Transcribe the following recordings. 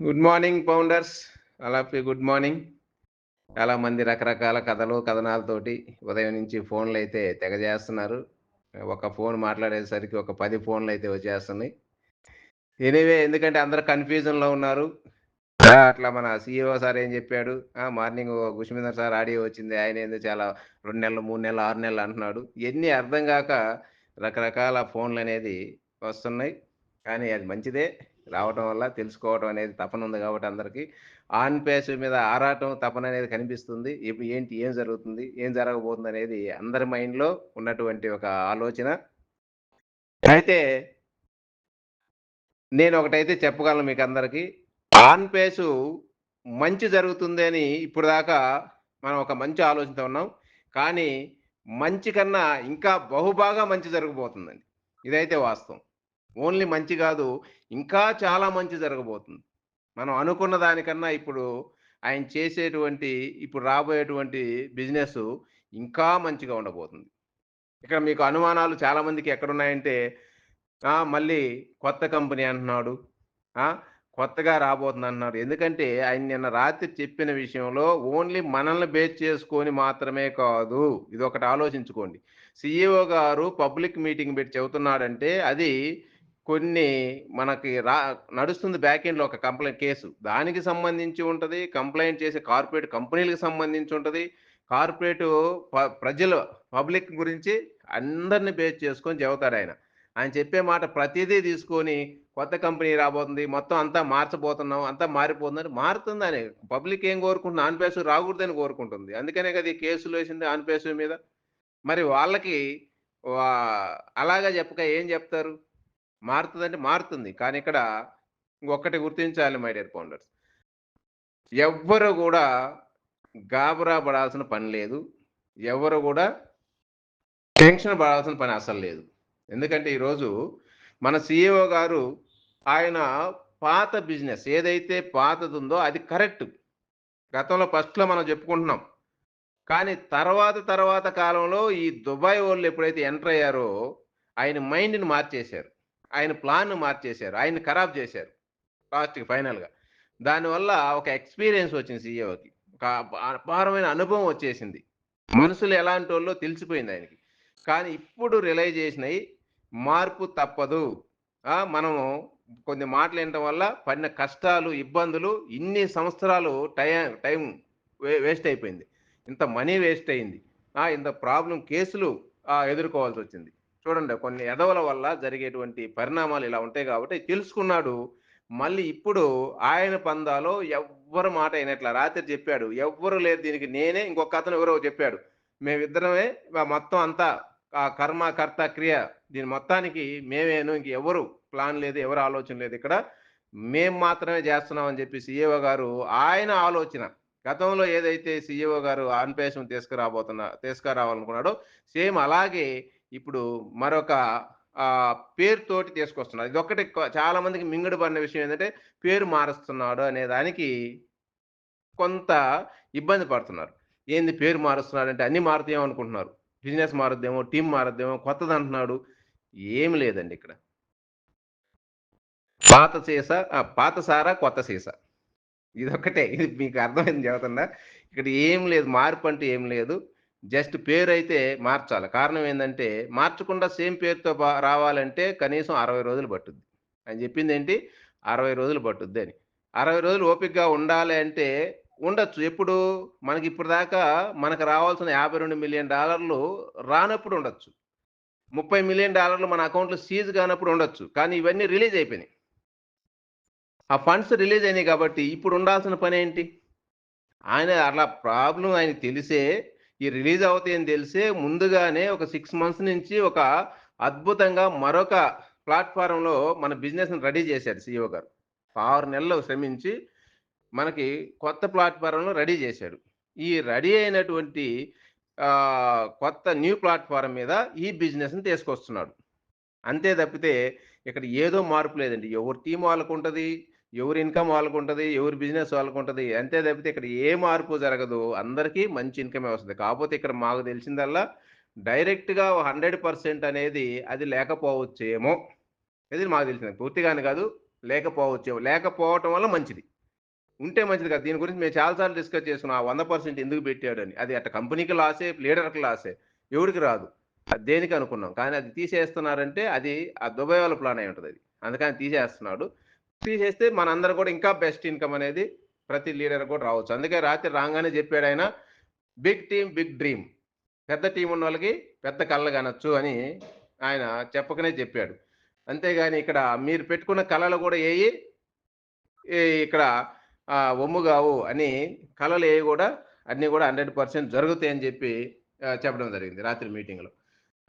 Good morning founders అలాపి good morning చాలా మంది రకరకాల కథలు కథనాలతోటి ఉదయం నుంచి ఫోన్లు అయితే తెగ చేస్తున్నారు ఒక ఫోన్ మాట్లాడేసరికి ఒక పది ఫోన్లు అయితే వచ్చేస్తున్నాయి. ఎనీవే ఎందుకంటే అందరు కన్ఫ్యూజన్లో ఉన్నారు. అట్లా మన సీఈఓ సార్ ఏం చెప్పాడు? మార్నింగ్ గుష్మీందర్ సార్ ఆడియో వచ్చింది. ఆయన ఏందో చాలా రెండు నెలలు మూడు నెలలు ఆరు నెలలు అంటున్నాడు. ఎన్ని అర్థం కాక రకరకాల ఫోన్లు అనేది వస్తున్నాయి. కానీ అది మంచిదే. రావటం వల్ల తెలుసుకోవడం అనేది తపన ఉంది కాబట్టి అందరికీ. ఆన్ పేస్ మీద ఆరాటం తపన అనేది కనిపిస్తుంది. ఇప్పుడు ఏంటి ఏం జరుగుతుంది ఏం జరగబోతుంది అనేది అందరి మైండ్లో ఉన్నటువంటి ఒక ఆలోచన. అయితే నేను ఒకటైతే చెప్పగలను మీకు అందరికీ ఆన్ పేసు మంచి జరుగుతుంది అని ఇప్పుడు దాకా మనం ఒక మంచి ఆలోచనతో ఉన్నాం. కానీ మంచి కన్నా ఇంకా బహుబాగా మంచి జరగబోతుందండి. ఇదైతే వాస్తవం. ఓన్లీ మంచి కాదు ఇంకా చాలా మంచి జరగబోతుంది. మనం అనుకున్న దానికన్నా ఇప్పుడు ఆయన చేసేటువంటి ఇప్పుడు రాబోయేటువంటి బిజినెస్ ఇంకా మంచిగా ఉండబోతుంది. ఇక్కడ మీకు అనుమానాలు చాలామందికి ఎక్కడున్నాయంటే మళ్ళీ కొత్త కంపెనీ అంటున్నాడు. కొత్తగా రాబోతుంది అంటున్నారు ఎందుకంటే ఆయన నిన్న రాత్రి చెప్పిన విషయంలో ఓన్లీ మనల్ని బేస్ చేసుకొని మాత్రమే కాదు ఇది ఒకటి ఆలోచించుకోండి. సిఇఓ గారు పబ్లిక్ మీటింగ్ పెట్టి చెబుతున్నాడంటే అది కొన్ని మనకి రా నడుస్తుంది బ్యాక్ ఎండ్లో ఒక కంప్లైంట్ కేసు దానికి సంబంధించి ఉంటుంది కంప్లైంట్ చేసే కార్పొరేట్ కంపెనీలకు సంబంధించి ఉంటుంది. కార్పొరేట్ ప- ప్రజలు పబ్లిక్ గురించి అందరిని బేస్ చేసుకొని చెబుతాడు ఆయన. ఆయన చెప్పే మాట ప్రతిదీ తీసుకొని కొత్త కంపెనీ రాబోతుంది మొత్తం అంతా మార్చబోతున్నాం అంతా మారిపోతుందని మారుతుందని పబ్లిక్ ఏం కోరుకుంటుంది ఆన్పేసు రాకూడదని కోరుకుంటుంది. అందుకనే కదా ఈ కేసులు వేసింది ఆన్పేసు మీద. మరి వాళ్ళకి అలాగా చెప్పక ఏం చెప్తారు? మారుతుందంటే మారుతుంది. కానీ ఇక్కడ ఇంకొకటి గుర్తించాలి మై డియర్ ఫౌండర్స్ ఎవ్వరు కూడా గాబరా పడాల్సిన పని లేదు. ఎవరు కూడా టెన్షన్ పడాల్సిన పని అసలు లేదు. ఎందుకంటే ఈరోజు మన సిఇఓ గారు ఆయన పాత బిజినెస్ ఏదైతే పాతది ఉందో అది కరెక్ట్. గతంలో ఫస్ట్లో మనం చెప్పుకుంటున్నాం. కానీ తర్వాత తర్వాత కాలంలో ఈ దుబాయ్ వాళ్ళు ఎప్పుడైతే ఎంటర్ అయ్యారో ఆయన మైండ్ని మార్చేశారు. ఆయన ప్లాన్ మార్చేశారు. ఆయన ఖరాబ్ చేశారు. లాస్ట్కి ఫైనల్గా. దానివల్ల ఒక ఎక్స్పీరియన్స్ వచ్చింది సీఈఓకి ఒక అపారమైన అనుభవం వచ్చేసింది. మనుషులు ఎలాంటి వాళ్ళో తెలిసిపోయింది ఆయనకి. కానీ ఇప్పుడు రిలైజ్ చేసినాయి మార్పు తప్పదు. మనము కొన్ని మాటలు వల్ల పడిన కష్టాలు ఇబ్బందులు ఇన్ని సంవత్సరాలు టైం టైం వేస్ట్ అయిపోయింది. ఇంత మనీ వేస్ట్ అయింది. ఇంత ప్రాబ్లం కేసులు ఎదుర్కోవాల్సి వచ్చింది. చూడండి కొన్ని ఎదవల వల్ల జరిగేటువంటి పరిణామాలు ఇలా ఉంటాయి కాబట్టి తెలుసుకున్నాడు. మళ్ళీ ఇప్పుడు ఆయన పందాలో ఎవ్వరు మాట అయినట్ల రాత్రి చెప్పాడు. ఎవ్వరు లేదు దీనికి నేనే ఇంకొక అతను ఎవరో చెప్పాడు. మేమిద్దరమే మొత్తం అంతా ఆ కర్మ కర్త క్రియ దీని మొత్తానికి మేమేను ఇంక ఎవరు ప్లాన్ లేదు ఎవరు ఆలోచన లేదు ఇక్కడ. మేం మాత్రమే చేస్తున్నాం అని చెప్పి సీఈఓ గారు ఆయన ఆలోచన. గతంలో ఏదైతే సీఈఓ గారు ఆన్పేషం తీసుకురాబోతున్నా తీసుకురావాలనుకున్నాడో సేమ్ అలాగే ఇప్పుడు మరొక పేరుతోటి తీసుకొస్తున్నారు ఇది ఒక్కటి చాలా మందికి మింగుడు పడిన విషయం ఏంటంటే పేరు మారుస్తున్నాడు అనే దానికి కొంత ఇబ్బంది పడుతున్నారు. ఏంది పేరు మారుస్తున్నాడు అంటే అన్ని మారుతాయేమో అనుకుంటున్నారు. బిజినెస్ మారుద్దేమో టీం మారుద్దేమో కొత్తది అంటున్నాడు. ఏమి లేదండి ఇక్కడ. పాత సీస పాత సారా కొత్త సీస. ఇదొక్కటే. ఇది మీకు అర్థమైంది చెబుతున్నా. ఇక్కడ ఏం లేదు మార్పు అంటే ఏం లేదు. జస్ట్ పేరు అయితే మార్చాలి. కారణం ఏంటంటే మార్చకుండా సేమ్ పేరుతో బా- రావాలంటే కనీసం అరవై రోజులు పట్టుద్ది. అని చెప్పింది ఏంటి? అరవై రోజులు పట్టుద్ది అని. అరవై రోజులు ఓపికగా ఉండాలి అంటే ఉండొచ్చు. ఎప్పుడు మనకి ఇప్పుడు దాకా మనకు రావాల్సిన యాభై రెండు మిలియన్ డాలర్లు రానప్పుడు ఉండొచ్చు. ముప్పై మిలియన్ డాలర్లు మన అకౌంట్లో సీజ్ కానప్పుడు ఉండొచ్చు. కానీ ఇవన్నీ రిలీజ్ అయిపోయినాయి. ఆ ఫండ్స్ రిలీజ్ అయినాయి కాబట్టి ఇప్పుడు ఉండాల్సిన పని ఏంటి? ఆయన అలా ప్రాబ్లం ఆయన తెలిసే ఈ రిలీజ్ అవుతాయని తెలిసే ముందుగానే ఒక సిక్స్ మంత్స్ నుంచి ఒక అద్భుతంగా మరొక ప్లాట్ఫారంలో మన బిజినెస్ని రెడీ చేశారు సిఇఓ గారు. ఆరు నెలలు శ్రమించి మనకి కొత్త ప్లాట్ఫారంలో రెడీ చేశాడు. ఈ రెడీ అయినటువంటి కొత్త న్యూ ప్లాట్ఫారం మీద ఈ బిజినెస్ని తీసుకొస్తున్నాడు. అంతే తప్పితే ఇక్కడ ఏదో మార్పు లేదండి. ఎవరి టీం వాళ్ళకు ఉంటుంది ఎవరి ఇన్కమ్ వాళ్ళకు ఉంటుంది ఎవరి బిజినెస్ వాళ్ళకు ఉంటుంది అంతే తప్పితే ఇక్కడ ఏ మార్పు జరగదు. అందరికీ మంచి ఇన్కమే వస్తుంది. కాకపోతే ఇక్కడ మాకు తెలిసిందల్లా డైరెక్ట్గా హండ్రెడ్ పర్సెంట్ అనేది అది లేకపోవచ్చేమో. ఇది మాకు తెలిసింది. పూర్తిగానే కాదు లేకపోవచ్చు లేకపోవటం వల్ల మంచిది. ఉంటే మంచిది కదా. దీని గురించి మేము చాలాసార్లు డిస్కస్ చేసుకున్నాం ఆ వంద పర్సెంట్ ఎందుకు పెట్టాడని. అది అట్ట కంపెనీకి లాసే లీడర్కి లాసే. ఎవరికి రాదు. అది దేనికి అనుకున్నాం. కానీ అది తీసేస్తున్నారంటే అది ఆ దుబాయ్ వాళ్ళ ప్లాన్ అయి ఉంటుంది అది. అందుకని తీసేస్తున్నాడు. తీసేస్తే మనందరూ కూడా ఇంకా బెస్ట్ ఇన్కమ్ అనేది ప్రతి లీడర్ కూడా రావచ్చు. అందుకే రాత్రి రాగానే చెప్పాడు ఆయన బిగ్ టీమ్ బిగ్ డ్రీమ్. పెద్ద టీం ఉన్న వాళ్ళకి పెద్ద కళ్ళ కానొచ్చు అని ఆయన చెప్పకనే చెప్పాడు. అంతేగాని ఇక్కడ మీరు పెట్టుకున్న కళలు కూడా ఏవి ఇక్కడ ఒమ్ము కావు అని కళలు ఏవి కూడా అన్నీ కూడా హండ్రెడ్ పర్సెంట్ జరుగుతాయని చెప్పి చెప్పడం జరిగింది రాత్రి మీటింగ్లో.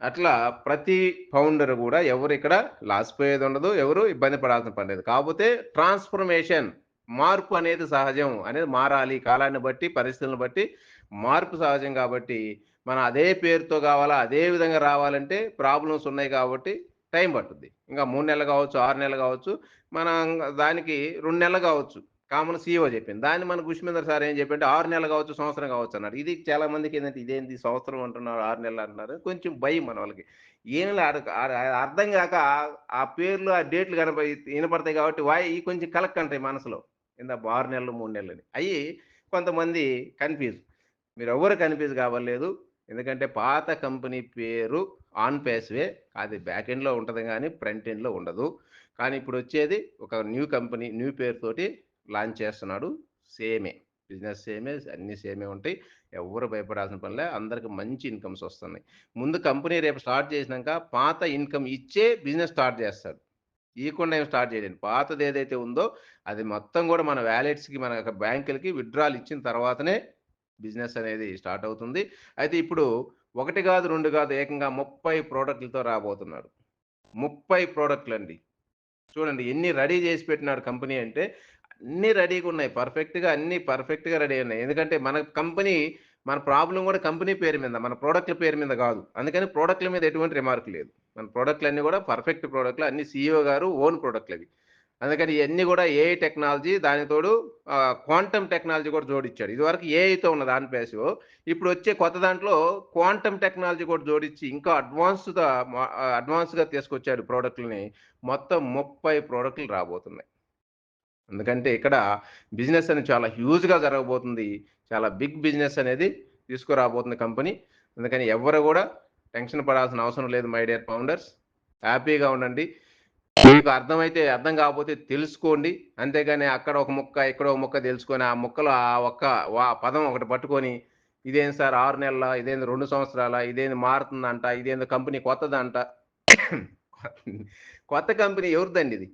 అట్లా ప్రతి ఫౌండర్ కూడా ఎవరు ఇక్కడ లాస్ పోయేది ఉండదు ఎవరు ఇబ్బంది పడాల్సిన పని లేదు. కాకపోతే ట్రాన్స్ఫర్మేషన్ మార్పు అనేది సహజం అనేది మారాలి. కాలాన్ని బట్టి పరిస్థితులను బట్టి మార్పు సహజం కాబట్టి మనం అదే పేరుతో కావాలా అదే విధంగా రావాలంటే ప్రాబ్లమ్స్ ఉన్నాయి కాబట్టి టైం పట్టుద్ది. ఇంకా మూడు నెలలు కావచ్చు ఆరు నెలలు కావచ్చు మనం దానికి రెండు నెలలు కావచ్చు. కామన్ సీఓ చెప్పింది. దాన్ని మన గుష్మేందర్ సార్ ఏం చెప్పంటే ఆరు నెలలు కావచ్చు సంవత్సరం కావచ్చు అన్నారు ఇది చాలా మందికి ఏంటంటే ఇదేంటి సంవత్సరం అంటున్నారు ఆరు నెలలు అంటున్నారు. కొంచెం భయం మన వాళ్ళకి. ఏం లే, అర్థం కాక ఆ- పేర్లు ఆ డేట్లు కనపడి వినపడతాయి కాబట్టి వాయి ఈ కొంచెం కలెక్ట్ అంటాయి మనసులో. ఇంత ఆరు నెలలు మూడు నెలలు అని. అయ్యి కొంతమంది కన్ఫ్యూజ్. మీరు ఎవరు కన్ఫ్యూజ్ కావలేదు ఎందుకంటే పాత కంపెనీ పేరు ఆన్ పేస్వే అది బ్యాక్ ఎండ్లో ఉంటుంది కానీ ఫ్రంట్ ఎండ్లో ఉండదు. కానీ ఇప్పుడు వచ్చేది ఒక న్యూ కంపెనీ న్యూ పేరుతోటి లాంచ్ చేస్తున్నాడు. సేమే. బిజినెస్ సేమే అన్ని సేమే ఉంటాయి. ఎవరు భయపడాల్సిన పనిలే అందరికి మంచి ఇన్కమ్స్ వస్తున్నాయి. ముందు కంపెనీ రేపు స్టార్ట్ చేసినాక పాత ఇన్కమ్ ఇచ్చే బిజినెస్ స్టార్ట్ చేస్తాడు. ఇవ్వకుండా ఏం స్టార్ట్ చేయలేదు పాతది ఏదైతే ఉందో అది మొత్తం కూడా మన వ్యాలెట్స్కి మన యొక్క బ్యాంకులకి విత్డ్రాల్ ఇచ్చిన తర్వాతనే బిజినెస్ అనేది స్టార్ట్ అవుతుంది. అయితే ఇప్పుడు ఒకటి కాదు రెండు కాదు ఏకంగా ముప్పై ప్రోడక్ట్లతో రాబోతున్నాడు. ముప్పై ప్రోడక్ట్లు అండి చూడండి ఎన్ని రెడీ చేసి పెట్టినాడు కంపెనీ అంటే అన్ని రెడీగా ఉన్నాయి. పర్ఫెక్ట్గా అన్ని పర్ఫెక్ట్గా రెడీ ఉన్నాయి. ఎందుకంటే మన కంపెనీ మన ప్రాబ్లం కూడా కంపెనీ పేరు మీద మన ప్రోడక్ట్ల పేరు మీద కాదు. అందుకని ప్రోడక్ట్ల మీద ఎటువంటి రిమార్క్ లేదు. మన ప్రోడక్ట్లు అన్ని కూడా పర్ఫెక్ట్ ప్రోడక్ట్లు అన్ని సీఈఓ గారు ఓన్ ప్రోడక్ట్లు అవి. అందుకని ఇవన్నీ కూడా ఏఐ టెక్నాలజీ దానితోడు క్వాంటమ్ టెక్నాలజీ కూడా జోడించాడు ఇదివరకు ఏఐతో ఉన్న దాని పేసు ఇప్పుడు వచ్చే కొత్త దాంట్లో క్వాంటమ్ టెక్నాలజీ కూడా జోడించి ఇంకా అడ్వాన్స్గా అడ్వాన్స్గా తీసుకొచ్చాడు ప్రోడక్ట్లని. మొత్తం ముప్పై ప్రోడక్ట్లు రాబోతున్నాయి. ఎందుకంటే ఇక్కడ బిజినెస్ అనేది చాలా హ్యూజ్గా జరగబోతుంది. చాలా బిగ్ బిజినెస్ అనేది తీసుకురాబోతుంది కంపెనీ. అందుకని ఎవరు కూడా టెన్షన్ పడాల్సిన అవసరం లేదు మై డియర్ ఫౌండర్స్. హ్యాపీగా ఉండండి. మీకు అర్థమైతే అర్థం కాకపోతే తెలుసుకోండి. అంతేగాని అక్కడ ఒక ముక్క ఇక్కడ ఒక ముక్క తెలుసుకొని ఆ ముక్కలో ఆ ఒక్క ఆ పదం ఒకటి పట్టుకొని ఇదేంది సార్ ఆరు నెలల ఇదేంది రెండు సంవత్సరాల ఇదేంది మారుతుందంట ఇదేంది కంపెనీ కొత్తదంట? కొత్త కంపెనీ ఎవరిదండి ఇది?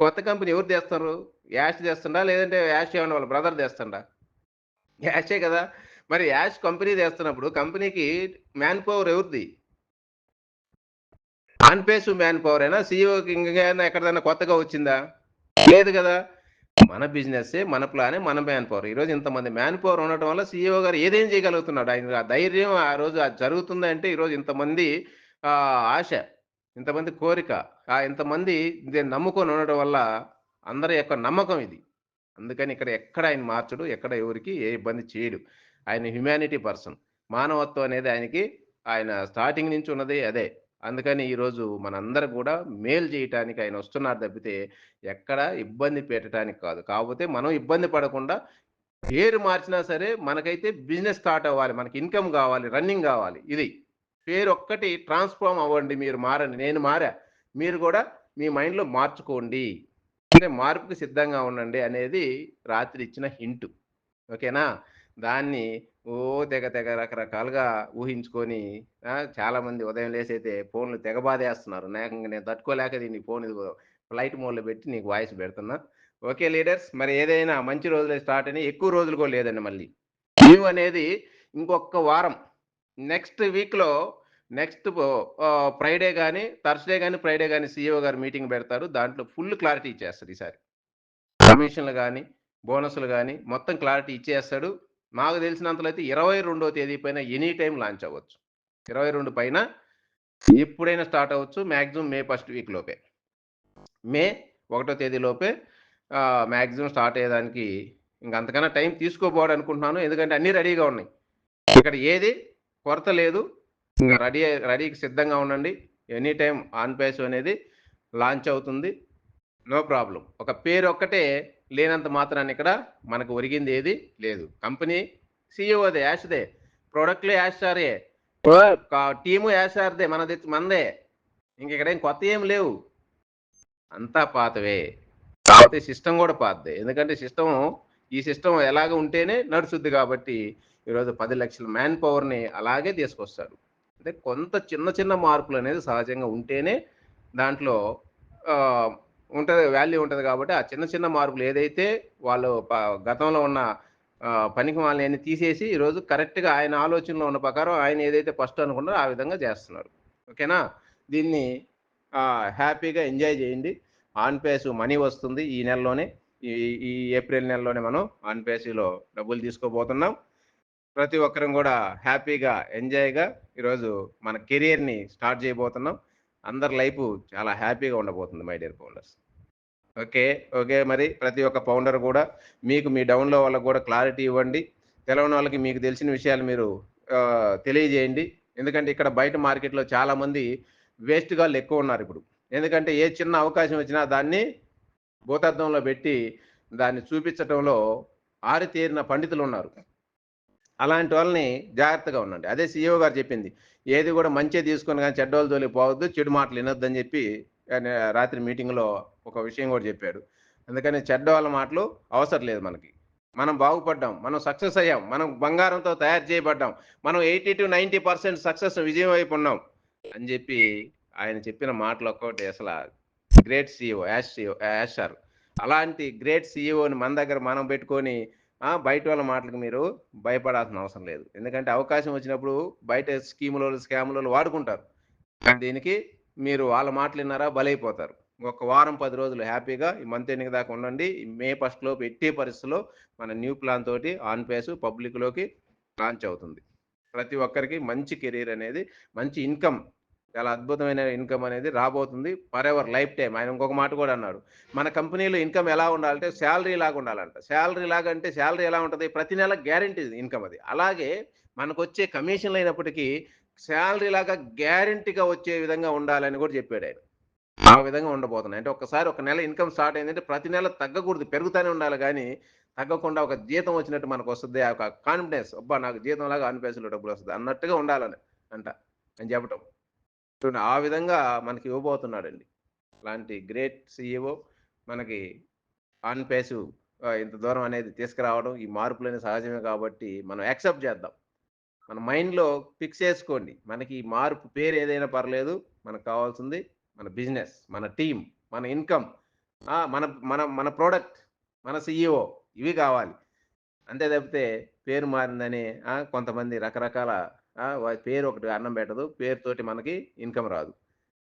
కొత్త కంపెనీ ఎవరు తెస్తారు? యాష్ చేస్తుండా లేదంటే యాష్ ఏమన్నా వాళ్ళ బ్రదర్ చేస్తుండా యాషే కదా. మరి యాష్ కంపెనీ తెస్తున్నప్పుడు కంపెనీకి మ్యాన్ పవర్ ఎవరిది? అన్పేసు మ్యాన్ పవర్ అయినా సీఈఓకి ఇంకేమైనా ఎక్కడైనా కొత్తగా వచ్చిందా? లేదు కదా. మన బిజినెస్ మన ప్లానే మన మ్యాన్ పవర్. ఈరోజు ఇంతమంది మ్యాన్ పవర్ ఉండటం వల్ల సీఈఓ గారు ఏదేం చేయగలుగుతున్నాడు? ఆయన ఆ ధైర్యం ఆ రోజు అది జరుగుతుందంటే ఈరోజు ఇంతమంది ఆశ. ఇంతమంది కోరిక ఆ ఇంతమంది దీన్ని నమ్ముకొని ఉండడం వల్ల అందరి యొక్క నమ్మకం ఇది. అందుకని ఇక్కడ ఎక్కడ ఆయన మార్చడు ఎక్కడ ఎవరికి ఏ ఇబ్బంది చేయడు. ఆయన హ్యుమానిటీ పర్సన్. మానవత్వం అనేది ఆయనకి ఆయన స్టార్టింగ్ నుంచి ఉన్నది అదే. అందుకని ఈరోజు మనందరూ కూడా మేలు చేయటానికి ఆయన వస్తున్నారు తప్పితే ఎక్కడ ఇబ్బంది పెట్టడానికి కాదు. కాకపోతే మనం ఇబ్బంది పడకుండా పేరు మార్చినా సరే మనకైతే బిజినెస్ స్టార్ట్ అవ్వాలి. మనకి ఇన్కమ్ కావాలి రన్నింగ్ కావాలి. ఇది. పేరు ఒక్కటి ట్రాన్స్ఫార్మ్ అవ్వండి మీరు మారండి. నేను మారా. మీరు కూడా మీ మైండ్లో మార్చుకోండి. అంటే మార్పుకి సిద్ధంగా ఉండండి అనేది రాత్రి ఇచ్చిన హింట్. ఓకేనా? దాన్ని ఓ తెగ తెగ రకరకాలుగా ఊహించుకొని చాలామంది ఉదయం లేసైతే ఫోన్లు తెగ బాధేస్తున్నారు నాకు నేను తట్టుకోలేక దీన్ని ఫోన్ ఇది ఫ్లైట్ మోడ్లో పెట్టి నీకు వాయిస్ పెడుతున్నా. ఓకే లీడర్స్ మరి ఏదైనా మంచి రోజులే స్టార్ట్ అని ఎక్కువ రోజులు కూడా లేదండి మళ్ళీ. న్యూ అనేది ఇంకొక వారం. నెక్స్ట్ వీక్లో నెక్స్ట్ ఫ్రైడే కానీ థర్స్డే కానీ ఫ్రైడే కానీ సీఈఓ గారు మీటింగ్ పెడతారు. దాంట్లో ఫుల్ క్లారిటీ ఇచ్చేస్తారు ఈసారి కమిషన్లు కానీ బోనస్లు కానీ మొత్తం క్లారిటీ ఇచ్చేస్తాడు. నాకు తెలిసినంతలో అయితే ఇరవై రెండో తేదీ పైన ఎనీ టైం లాంచ్ అవ్వచ్చు. ఇరవై రెండు పైన ఎప్పుడైనా స్టార్ట్ అవ్వచ్చు. మ్యాక్సిమం మే ఫస్ట్ వీక్ లోపే. మే ఒకటో తేదీ లోపే మ్యాక్సిమం స్టార్ట్ అయ్యేదానికి ఇంకా అంతకన్నా టైం తీసుకోబోడు అనుకుంటున్నాను ఎందుకంటే అన్నీ రెడీగా ఉన్నాయి. ఇక్కడ ఏది కొరత లేదు. ఇంకా రెడీ రెడీకి సిద్ధంగా ఉండండి. ఎనీ టైం ఆన్ పేస్ అనేది లాంచ్ అవుతుంది. No problem. ఒక పేరు ఒక్కటే లేనంత మాత్రాన్ని ఇక్కడ మనకు ఒరిగింది ఏది లేదు. కంపెనీ సీఈఓదే యాష్దే ప్రోడక్ట్లు యాషారే టీము యాషార్దే మనది మందే. ఇంక ఇక్కడ ఏం కొత్త ఏం లేవు. అంతా పాతవే. కాకపోతే సిస్టమ్ కూడా పాతదే. ఎందుకంటే సిస్టమ్ ఈ సిస్టమ్ ఎలాగ ఉంటేనే నడుచుద్ది కాబట్టి ఈరోజు పది లక్షల మ్యాన్ పవర్ని అలాగే తీసుకొస్తారు. అంటే కొంత చిన్న చిన్న మార్పులు అనేది సహజంగా ఉంటేనే దాంట్లో ఉంటుంది వాల్యూ ఉంటుంది కాబట్టి ఆ చిన్న చిన్న మార్పులు ఏదైతే వాళ్ళు గతంలో ఉన్న పనికి వాళ్ళని తీసేసి ఈరోజు కరెక్ట్గా ఆయన ఆలోచనలో ఉన్న ప్రకారం ఆయన ఏదైతే ఫస్ట్ అనుకున్నారో ఆ విధంగా చేస్తున్నారు. ఓకేనా? దీన్ని హ్యాపీగా ఎంజాయ్ చేయండి. ఆన్ పేస్ మనీ వస్తుంది ఈ నెలలోనే. ఈ ఈ ఏప్రిల్ నెలలోనే మనం ఆన్ పేసీలో డబ్బులు తీసుకోబోతున్నాం. ప్రతి ఒక్కరం కూడా హ్యాపీగా ఎంజాయ్గా ఈరోజు మన కెరియర్ని స్టార్ట్ చేయబోతున్నాం. అందరి లైఫ్ చాలా హ్యాపీగా ఉండబోతుంది my dear founders okay okay మరి ప్రతి ఒక్క ఫౌండర్ కూడా మీకు మీ డౌన్లో వాళ్ళకి కూడా క్లారిటీ ఇవ్వండి. తెలవని వాళ్ళకి మీకు తెలిసిన విషయాలు మీరు తెలియజేయండి. ఎందుకంటే ఇక్కడ బయట మార్కెట్లో చాలామంది వేస్ట్ గాళ్ళు ఎక్కువ ఉన్నారు ఇప్పుడు. ఎందుకంటే ఏ చిన్న అవకాశం వచ్చినా దాన్ని భూతత్వంలో పెట్టి దాన్ని చూపించటంలో ఆరితేరిన పండితులు ఉన్నారు. అలాంటి వాళ్ళని జాగ్రత్తగా ఉండండి. అదే సీఈఓ గారు చెప్పింది. ఏది కూడా మంచి తీసుకొని కానీ చెడ్డోళ్ళ తోలి పోవద్దు చెడు మాటలు వినొద్దని చెప్పి ఆయన రాత్రి మీటింగ్లో ఒక విషయం కూడా చెప్పాడు. అందుకని చెడ్డ వాళ్ళ మాటలు అవసరం లేదు మనకి. మనం బాగుపడ్డాం మనం సక్సెస్ అయ్యాం మనం బంగారంతో తయారు చేయబడ్డాం మనం eighty to ninety percent success విజయం వైపు ఉన్నాం అని చెప్పి ఆయన చెప్పిన మాటలు ఒక్కటి అసలు great CEO Yash CEO Yash sir. అలాంటి గ్రేట్ సీఈఓని మన దగ్గర మనం పెట్టుకొని బయట వాళ్ళ మాటలకు మీరు భయపడాల్సిన అవసరం లేదు. ఎందుకంటే అవకాశం వచ్చినప్పుడు బయట స్కీములు స్కాములు వాడుకుంటారు. దీనికి మీరు వాళ్ళ మాటలు విన్నారా? బలైపోతారు. ఒక వారం పది రోజులు హ్యాపీగా ఈ మంత్ ఎన్నిక దాకా ఉండండి. మే ఫస్ట్ లోపు ఎట్టి పరిస్థితుల్లో మన న్యూ ప్లాన్ తోటి ఆన్ పేస్ పబ్లిక్లోకి లాంచ్ అవుతుంది. ప్రతి ఒక్కరికి మంచి కెరీర్ అనేది మంచి ఇన్కమ్ చాలా అద్భుతమైన ఇన్కమ్ అనేది రాబోతుంది ఫర్ ఎవర్ లైఫ్ టైం ఆయన ఇంకొక మాట కూడా అన్నాడు. మన కంపెనీలో ఇన్కమ్ ఎలా ఉండాలంటే శాలరీ లాగా ఉండాలంట. శాలరీ లాగా అంటే శాలరీ ఎలా ఉంటుంది? ప్రతి నెల గ్యారంటీ ఇన్కమ్ అది. అలాగే మనకు వచ్చే కమిషన్లు అయినప్పటికీ శాలరీ లాగా గ్యారంటీగా వచ్చే విధంగా ఉండాలని కూడా చెప్పాడు ఆయన. ఆ విధంగా ఉండబోతున్నాయి. అంటే ఒకసారి ఒక నెల ఇన్కమ్ స్టార్ట్ అయిందంటే ప్రతి నెల తగ్గకూడదు. పెరుగుతూనే ఉండాలి కానీ తగ్గకుండా ఒక జీతం వచ్చినట్టు మనకు వస్తుంది. ఆ ఒక కాన్ఫిడెన్స్ అబ్బా నాకు జీతం లాగా అనిపేసులో డబ్బులు వస్తుంది అన్నట్టుగా ఉండాలని అంట. అని చెప్పటం. చూడండి ఆ విధంగా మనకి ఇవ్వబోతున్నాడండి అలాంటి గ్రేట్ సీఈఓ మనకి ఆన్ పేసు ఇంత దూరం అనేది తీసుకురావడం ఈ మార్పులు అనేది సహజమే కాబట్టి మనం యాక్సెప్ట్ చేద్దాం. మన మైండ్లో ఫిక్స్ చేసుకోండి. మనకి ఈ మార్పు పేరు ఏదైనా పర్లేదు మనకు కావాల్సింది మన బిజినెస్ మన టీం మన ఇన్కమ్ మన మన మన ప్రోడక్ట్ మన సిఇఓ ఇవి కావాలి. అంతే తప్పితే పేరు మారిందని కొంతమంది రకరకాల పేరు ఒకటి అన్నం పెట్టదు. పేరుతోటి మనకి ఇన్కమ్ రాదు.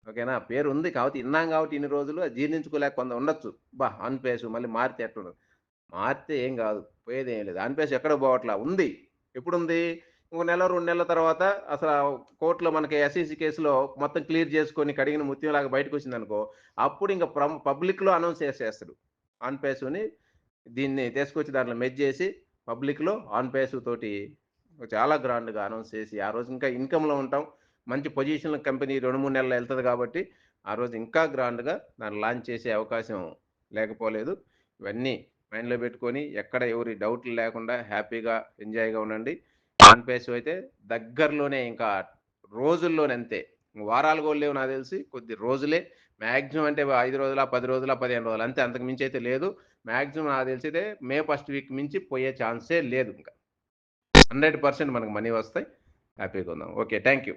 ఓకేనా? పేరు ఉంది కాబట్టి ఇన్నాం కాబట్టి ఇన్ని రోజులు అది జీర్ణించుకోలేక కొంత ఉండొచ్చు. బా అన్పేసు మళ్ళీ మారితే ఎట్లుండదు. మారితే ఏం కాదు. పోయేది ఏం లేదు. అన్పేసు ఎక్కడ పోవట్లా. ఉంది. ఎప్పుడుంది? ఇంకో నెల రెండు నెలల తర్వాత అసలు కోర్టులో మనకి ఎస్ఈసి కేసులో మొత్తం క్లియర్ చేసుకొని కడిగిన ముత్యంలాగా బయటకు వచ్చింది అనుకో అప్పుడు ఇంకా పబ్లిక్లో అనౌన్స్ చేసేస్తాడు. ఆన్ పేసుని దీన్ని తీసుకొచ్చి దాంట్లో మెచ్ చేసి పబ్లిక్లో ఆన్ పేసు తోటి చాలా గ్రాండ్గా అనౌన్స్ చేసి ఆ రోజు ఇంకా ఇన్కంలో ఉంటాం. మంచి పొజిషన్ కంపెనీ రెండు మూడు నెలలు వెళ్తుంది కాబట్టి ఆ రోజు ఇంకా గ్రాండ్గా దాన్ని లాంచ్ చేసే అవకాశం లేకపోలేదు. ఇవన్నీ మైండ్లో పెట్టుకొని ఎక్కడ ఎవరి డౌట్లు లేకుండా హ్యాపీగా ఎంజాయ్గా ఉండండి. ఆన్ అయితే దగ్గరలోనే ఇంకా రోజుల్లోనే అంతే. వారాలు కూడా లేవు నాకు తెలిసి కొద్ది రోజులే. మ్యాక్సిమం అంటే ఐదు రోజుల పది రోజుల పదిహేను రోజులు అంతే. అంతకు మించి అయితే లేదు. మ్యాక్సిమం నాకు తెలిసి అయితే మే ఫస్ట్ వీక్ మించి పోయే ఛాన్సే లేదు ఇంకా. హండ్రెడ్ పర్సెంట్ మనకు మనీ వస్తాయి. హ్యాపీగా ఉందాం. Okay thank you